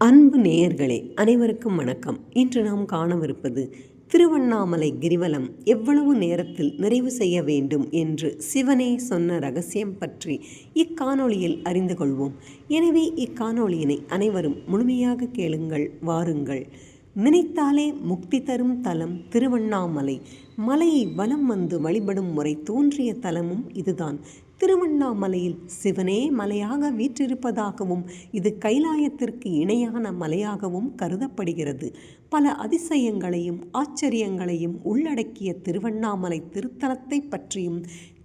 அன்பு நேயர்களே அனைவருக்கும் வணக்கம். இன்று நாம் காணவிருப்பது திருவண்ணாமலை கிரிவலம் எவ்வளவு நேரத்தில் நிறைவு செய்ய வேண்டும் என்று சிவனே சொன்ன ரகசியம் பற்றி இக்காணொளியில் அறிந்து கொள்வோம். எனவே இக்காணொளியினை அனைவரும் முழுமையாக கேளுங்கள் வாருங்கள். நினைத்தாலே முக்தி தரும் தலம் திருவண்ணாமலை. மலையை வலம் வந்து வழிபடும் முறை தோன்றிய தலமும் இதுதான். திருவண்ணாமலையில் சிவனே மலையாக வீற்றிருப்பதாகவும் இது கைலாயத்திற்கு இணையான மலையாகவும் கருதப்படுகிறது. பல அதிசயங்களையும் ஆச்சரியங்களையும் உள்ளடக்கிய திருவண்ணாமலை திருத்தலத்தை பற்றியும்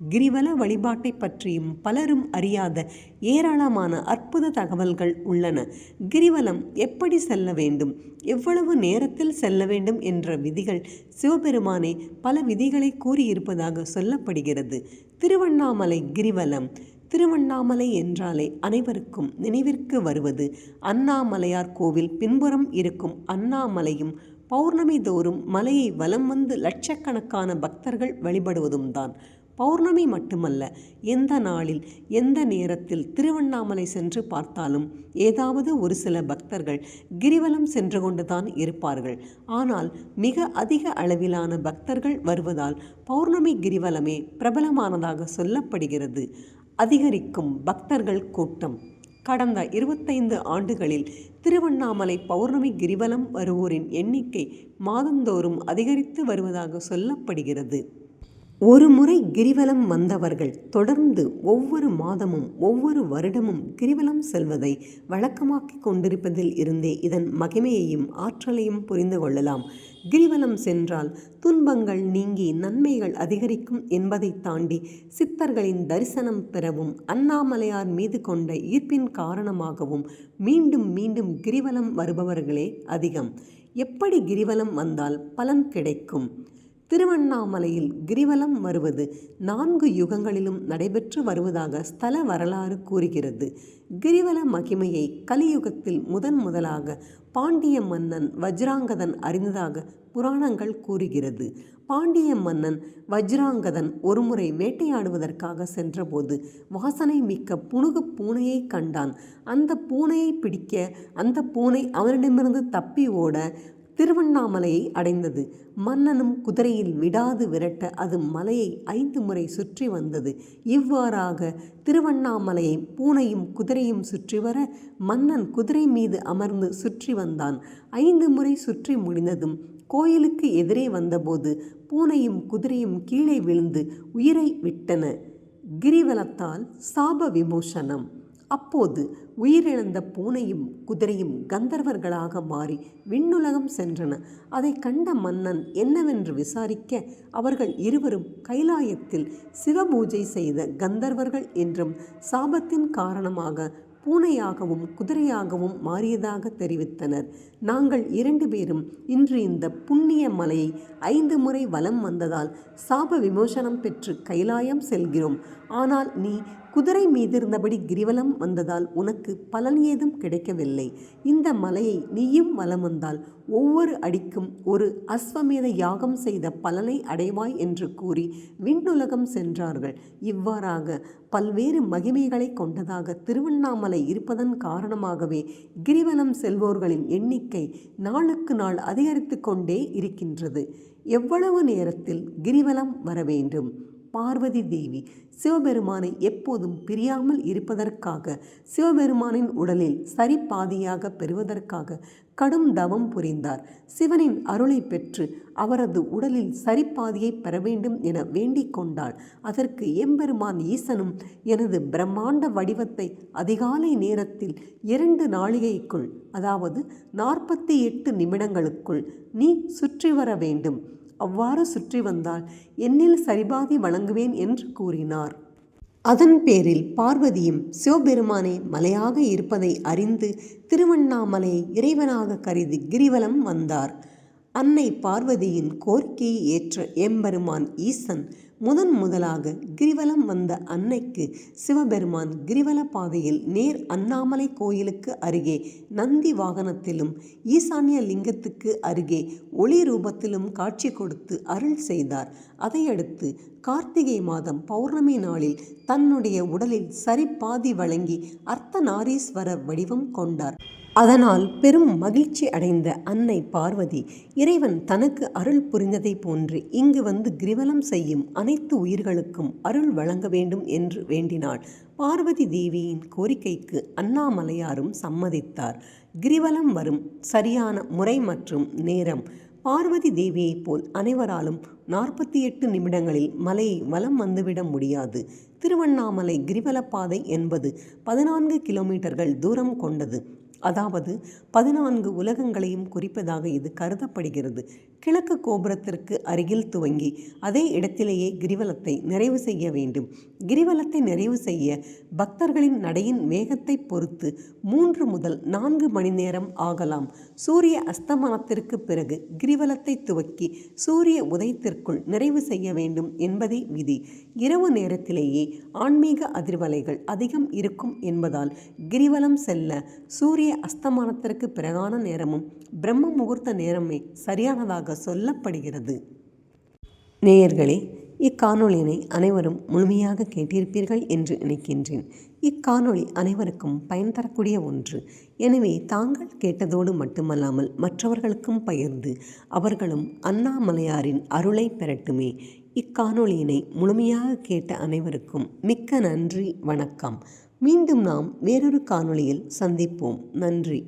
கிரிவல வழிபாட்டை பற்றியும் பலரும் அறியாத ஏராளமான அற்புத தகவல்கள் உள்ளன. கிரிவலம் எப்படி செல்ல வேண்டும்? எவ்வளவு நேரத்தில் செல்ல வேண்டும் என்ற விதிகள் சிவபெருமானே பல விதிகளை கூறியிருப்பதாக சொல்லப்படுகிறது. திருவண்ணாமலை கிரிவலம் திருவண்ணாமலை என்றாலே அனைவருக்கும் நினைவிற்கு வருவது அண்ணாமலையார் கோவில் பின்புறம் இருக்கும் அண்ணாமலையும் பௌர்ணமி தோறும் மலையை வலம் வந்து லட்சக்கணக்கான பக்தர்கள் வழிபடுவதும் தான் பௌர்ணமி மட்டுமல்ல எந்த நாளில் எந்த நேரத்தில் திருவண்ணாமலை சென்று பார்த்தாலும் ஏதாவது ஒரு சில பக்தர்கள் கிரிவலம் சென்று கொண்டுதான் இருப்பார்கள். ஆனால் மிக அதிக அளவிலான பக்தர்கள் வருவதால் பௌர்ணமி கிரிவலமே பிரபலமானதாக சொல்லப்படுகிறது. அதிகரிக்கும் பக்தர்கள் கூட்டம். கடந்த இருபத்தைந்து ஆண்டுகளில் திருவண்ணாமலை பௌர்ணமி கிரிவலம் வருவோரின் எண்ணிக்கை மாதந்தோறும் அதிகரித்து வருவதாக சொல்லப்படுகிறது. ஒரு முறை கிரிவலம் வந்தவர்கள் தொடர்ந்து ஒவ்வொரு மாதமும் ஒவ்வொரு வருடமும் கிரிவலம் செல்வதை வழக்கமாக்கிக் கொண்டிருப்பதில் இருந்தே இதன் மகிமையையும் ஆற்றலையும் புரிந்து கொள்ளலாம். கிரிவலம் சென்றால் துன்பங்கள் நீங்கி நன்மைகள் அதிகரிக்கும் என்பதை தாண்டி சித்தர்களின் தரிசனம் பெறவும் அண்ணாமலையார் மீது கொண்ட ஈர்ப்பின் காரணமாகவும் மீண்டும் மீண்டும் கிரிவலம் வருபவர்களே அதிகம். எப்படி கிரிவலம் வந்தால் பலன் கிடைக்கும்? திருவண்ணாமலையில் கிரிவலம் வருவது நான்கு யுகங்களிலும் நடைபெற்று வருவதாக ஸ்தல வரலாறு கூறுகிறது. கிரிவல மகிமையை கலியுகத்தில் முதன் முதலாக பாண்டிய மன்னன் வஜ்ராங்கதன் அறிந்ததாக புராணங்கள் கூறுகிறது. பாண்டிய மன்னன் வஜ்ராங்கதன் ஒருமுறை வேட்டையாடுவதற்காக சென்றபோது வாசனை மிக்க புனுகு பூனையை கண்டான். அந்த பூனையை பிடிக்க அந்த பூனை அவனிடமிருந்து தப்பி ஓட திருவண்ணாமலையை அடைந்தது. மன்னனும் குதிரையில் விடாது விரட்ட அது மலையை ஐந்து முறை சுற்றி வந்தது. இவ்வாறாக திருவண்ணாமலையை பூனையும் குதிரையும் சுற்றி வர மன்னன் குதிரை மீது அமர்ந்து சுற்றி வந்தான். ஐந்து முறை சுற்றி முடிந்ததும் கோயிலுக்கு எதிரே வந்தபோது பூனையும் குதிரையும் கீழே விழுந்து உயிரை விட்டன. கிரிவலத்தால் சாப விமோசனம். அப்போது உயிரிழந்த பூனையும் குதிரையும் கந்தர்வர்களாக மாறி விண்ணுலகம் சென்றன. அதை கண்ட மன்னன் என்னவென்று விசாரிக்க அவர்கள் இருவரும் கைலாயத்தில் சிவபூஜை செய்த கந்தர்வர்கள் என்றும் சாபத்தின் காரணமாக பூனையாகவும் குதிரையாகவும் மாறியதாக தெரிவித்தனர். நாங்கள் இரண்டு பேரும் இன்று இந்த புண்ணிய மலையை ஐந்து முறை வலம் வந்ததால் சாப விமோசனம் பெற்று கைலாயம் செல்கிறோம். ஆனால் நீ குதிரை மீதிருந்தபடி கிரிவலம் வந்ததால் உனக்கு பலன் ஏதும் கிடைக்கவில்லை. இந்த மலையை நீயும் வலம் வந்தால் ஒவ்வொரு அடிக்கும் ஒரு அஸ்வமேத யாகம் செய்த பலனை அடைவாய் என்று கூறி விண்ணுலகம் சென்றார்கள். இவ்வாறாக பல்வேறு மகிமைகளை கொண்டதாக திருவண்ணாமலை இருப்பதன் காரணமாகவே கிரிவலம் செல்வோர்களின் எண்ணிக்கை நாளுக்கு நாள் அதிகரித்து கொண்டே இருக்கின்றது. எவ்வளவு நேரத்தில் கிரிவலம் வர வேண்டும் பார்வதி தேவி சிவபெருமானை எப்போதும் பிரியாமல் இருப்பதற்காக சிவபெருமானின் உடலில் சரிபாதியாக பெறுவதற்காக கடும் தவம் புரிந்தார். சிவனின் அருளை பெற்று அவரது உடலில் சரிபாதியை பெற வேண்டும் என வேண்டிக் கொண்டாள். அதற்கு எம்பெருமான் ஈசனும் எனது பிரம்மாண்ட வடிவத்தை அதிகாலை நேரத்தில் இரண்டு நாளிகைக்குள் அதாவது நாற்பத்தி எட்டு நிமிடங்களுக்குள் நீ சுற்றி வர வேண்டும். அவ்வாறு சுற்றி வந்தால் என்னில் சரிபாதி வழங்குவேன் என்று கூறினார். அதன் பேரில் பார்வதியும் சிவபெருமானே மலையாக இருப்பதை அறிந்து திருவண்ணாமலையை இறைவனாக கருதி கிரிவலம் வந்தார். அன்னை பார்வதியின் கோரிக்கையை ஏற்ற எம்பெருமான் ஈசன் முதன் முதலாக கிரிவலம் வந்த அன்னைக்கு சிவபெருமான் கிரிவல பாதையில் நேர் அண்ணாமலை கோயிலுக்கு அருகே நந்தி வாகனத்திலும் ஈசான்ய லிங்கத்துக்கு அருகே ஒளி ரூபத்திலும் காட்சி கொடுத்து அருள் செய்தார். அதையடுத்து கார்த்திகை மாதம் பௌர்ணமி நாளில் தன்னுடைய உடலில் சரிபாதி வழங்கி அர்த்தநாரீஸ்வர வடிவம் கொண்டார். அதனால் பெரும் மகிழ்ச்சி அடைந்த அன்னை பார்வதி இறைவன் தனக்கு அருள் புரிந்ததைப் போன்று இங்கு வந்து கிரிவலம் செய்யும் அனைத்து உயிர்களுக்கும் அருள் வழங்க வேண்டும் என்று வேண்டினாள். பார்வதி தேவியின் கோரிக்கைக்கு அண்ணாமலையாரும் சம்மதித்தார். கிரிவலம் வரும் சரியான முறை மற்றும் நேரம். பார்வதி தேவியைப் போல் அனைவராலும் நாற்பத்தி எட்டு நிமிடங்களில் மலையை வலம் வந்துவிட முடியாது. திருவண்ணாமலை கிரிவலப்பாதை என்பது பதினான்கு கிலோமீட்டர்கள் தூரம் கொண்டது. அதாவது பதினான்கு உலகங்களையும் குறிப்பதாக இது கருதப்படுகிறது. கிழக்கு கோபுரத்திற்கு அருகில் துவங்கி அதே இடத்திலேயே கிரிவலத்தை நிறைவு செய்ய வேண்டும். கிரிவலத்தை நிறைவு செய்ய பக்தர்களின் நடையின் வேகத்தை பொறுத்து மூன்று முதல் நான்கு மணி நேரம் ஆகலாம். சூரிய அஸ்தமனத்திற்கு பிறகு கிரிவலத்தை துவக்கி சூரிய உதயத்திற்குள் நிறைவு செய்ய வேண்டும் என்பதே விதி. இரவு நேரத்திலேயே ஆன்மீக அதிர்வலைகள் அதிகம் இருக்கும் என்பதால் கிரிவலம் செல்ல சூரிய அஸ்தமானத்திற்கு பிறகான நேரமும் பிரம்ம முகூர்த்த நேரமே சரியானதாக சொல்லப்படுகிறது. நேயர்களே இக்காணொளியினை அனைவரும் முழுமையாக கேட்டிருப்பீர்கள் என்று நினைக்கின்றேன். இக்காணொளி அனைவருக்கும் பயன் தரக்கூடிய ஒன்று. எனவே தாங்கள் கேட்டதோடு மட்டுமல்லாமல் மற்றவர்களுக்கும் பகிர்ந்து அவர்களும் அண்ணாமலையாரின் அருளை பெறட்டுமே. இக்காணொளியினை முழுமையாக கேட்ட அனைவருக்கும் மிக்க நன்றி வணக்கம். மீண்டும் நாம் வேறொரு காணொளியில் சந்திப்போம். நன்றி.